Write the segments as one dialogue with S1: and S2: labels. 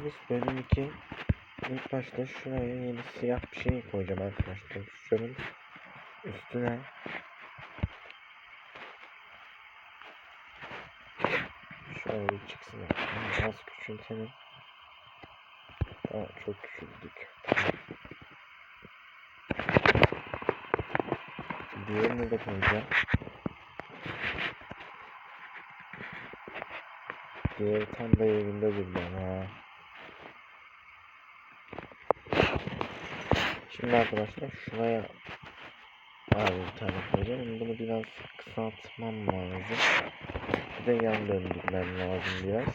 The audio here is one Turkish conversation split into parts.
S1: Amigos bölüm 2 İlk başta şuraya yeni siyah bir şey koyacağım arkadaşlar. Şunun üstüne şöyle bir çıksın. Yani az küçültelim. Aa, çok küçüldük. Diğerini de koyacağım. Diğeri tam da yerinde durdu ama. Şimdi arkadaşlar şuraya abi bir tane koyacağım. Bunu biraz kısaltmam lazım. Bir de yan döndürmem lazım biraz.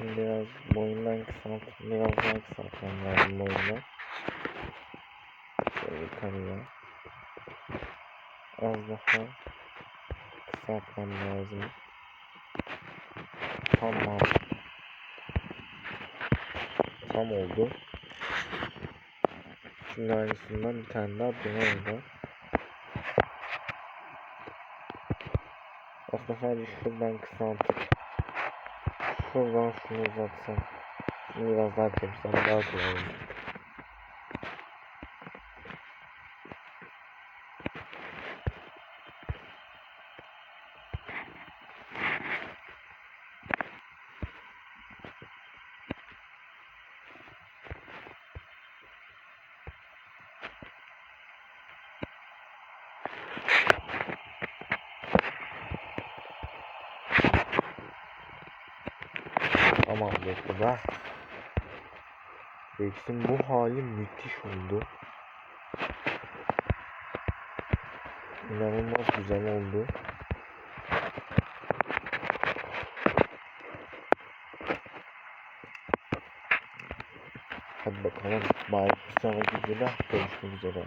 S1: Biraz boyundan kısalt, biraz daha kısaltmam lazım boyundan. Şöyle yukarıya. Az daha kısaltmam lazım. Tamam. Tam oldu. Şimdi aynısından bir tane daha dönelim. Aslında sadece şuradan kısaltıp şuradan şunu uzatsam. Şunu biraz daha yapsam daha kolay olur. Tamam bekle be. Rex'in bu hali müthiş oldu. İnanılmaz güzel oldu. Hadi bakalım. Bye. Bir sonraki videoda görüşmek üzere.